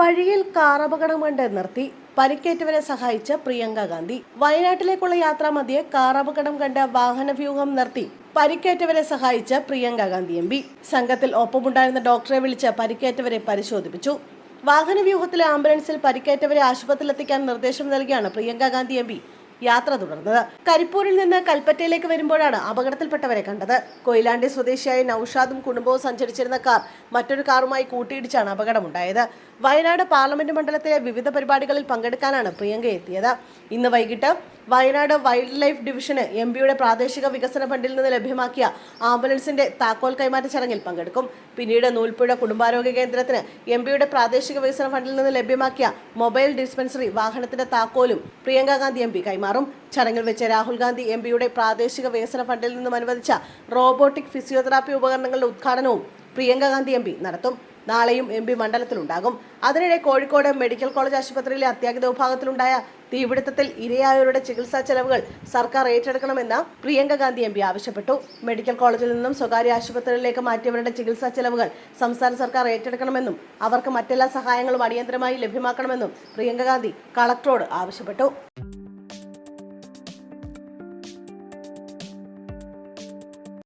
വഴിയിൽ കാർ അപകടം കണ്ട് നിർത്തി പരിക്കേറ്റവരെ സഹായിച്ച പ്രിയങ്ക ഗാന്ധി. വയനാട്ടിലേക്കുള്ള യാത്രാമധ്യേ കാർ അപകടം കണ്ട് വാഹനവ്യൂഹം നിർത്തി പരിക്കേറ്റവരെ സഹായിച്ച പ്രിയങ്ക ഗാന്ധി എം പി. സംഘത്തിൽ ഒപ്പമുണ്ടായിരുന്ന ഡോക്ടറെ വിളിച്ച് പരിക്കേറ്റവരെ പരിശോധിപ്പിച്ചു. വാഹനവ്യൂഹത്തിലെ ആംബുലൻസിൽ പരിക്കേറ്റവരെ ആശുപത്രിയിലെത്തിക്കാൻ നിർദ്ദേശം നൽകിയാണ് പ്രിയങ്ക ഗാന്ധി എം യാത്ര തുടർന്നത്. കരിപ്പൂരിൽ നിന്ന് കൽപ്പറ്റയിലേക്ക് വരുമ്പോഴാണ് അപകടത്തിൽപ്പെട്ടവരെ കണ്ടത്. കൊയിലാണ്ടി സ്വദേശിയായ നൌഷാദും കുടുംബവും സഞ്ചരിച്ചിരുന്ന കാർ മറ്റൊരു കാറുമായി കൂട്ടിയിടിച്ചാണ് അപകടമുണ്ടായത്. വയനാട് പാർലമെന്റ് മണ്ഡലത്തിലെ വിവിധ പരിപാടികളിൽ പങ്കെടുക്കാനാണ് പ്രിയങ്ക എത്തിയത്. ഇന്ന് വൈകിട്ട് വയനാട് വൈൽഡ് ലൈഫ് ഡിവിഷന് എം പിയുടെ പ്രാദേശിക വികസന ഫണ്ടിൽ നിന്ന് ലഭ്യമാക്കിയ ആംബുലൻസിന്റെ താക്കോൽ കൈമാറ്റ ചടങ്ങിൽ പങ്കെടുക്കും. പിന്നീട് നൂൽപ്പുഴ കുടുംബാരോഗ്യ കേന്ദ്രത്തിന് എം പിയുടെ പ്രാദേശിക വികസന ഫണ്ടിൽ നിന്ന് ലഭ്യമാക്കിയ മൊബൈൽ ഡിസ്പെൻസറി വാഹനത്തിന്റെ താക്കോലും പ്രിയങ്ക ഗാന്ധി എം പി കൈമാറും. ചടങ്ങിൽ വെച്ച് രാഹുൽ ഗാന്ധി എം പിയുടെ പ്രാദേശിക വികസന ഫണ്ടിൽ നിന്നും അനുവദിച്ച റോബോട്ടിക് ഫിസിയോതെറാപ്പി ഉപകരണങ്ങളുടെ ഉദ്ഘാടനവും പ്രിയങ്ക ഗാന്ധി എം നടത്തും. നാളെയും എം പി മണ്ഡലത്തിലുണ്ടാകും. അതിനിടെ കോഴിക്കോട് മെഡിക്കൽ കോളേജ് ആശുപത്രിയിലെ അത്യാഹിത വിഭാഗത്തിലുണ്ടായ തീപിടുത്തത്തിൽ ഇരയായവരുടെ ചികിത്സാ ചെലവുകൾ സർക്കാർ ഏറ്റെടുക്കണമെന്ന് പ്രിയങ്ക ഗാന്ധി എം ആവശ്യപ്പെട്ടു. മെഡിക്കൽ കോളേജിൽ നിന്നും സ്വകാര്യ ആശുപത്രികളിലേക്ക് മാറ്റിയവരുടെ ചികിത്സാ ചെലവുകൾ സംസ്ഥാന സർക്കാർ ഏറ്റെടുക്കണമെന്നും അവർക്ക് മറ്റെല്ലാ സഹായങ്ങളും അടിയന്തരമായി ലഭ്യമാക്കണമെന്നും പ്രിയങ്ക ഗാന്ധി കളക്ടറോട് ആവശ്യപ്പെട്ടു.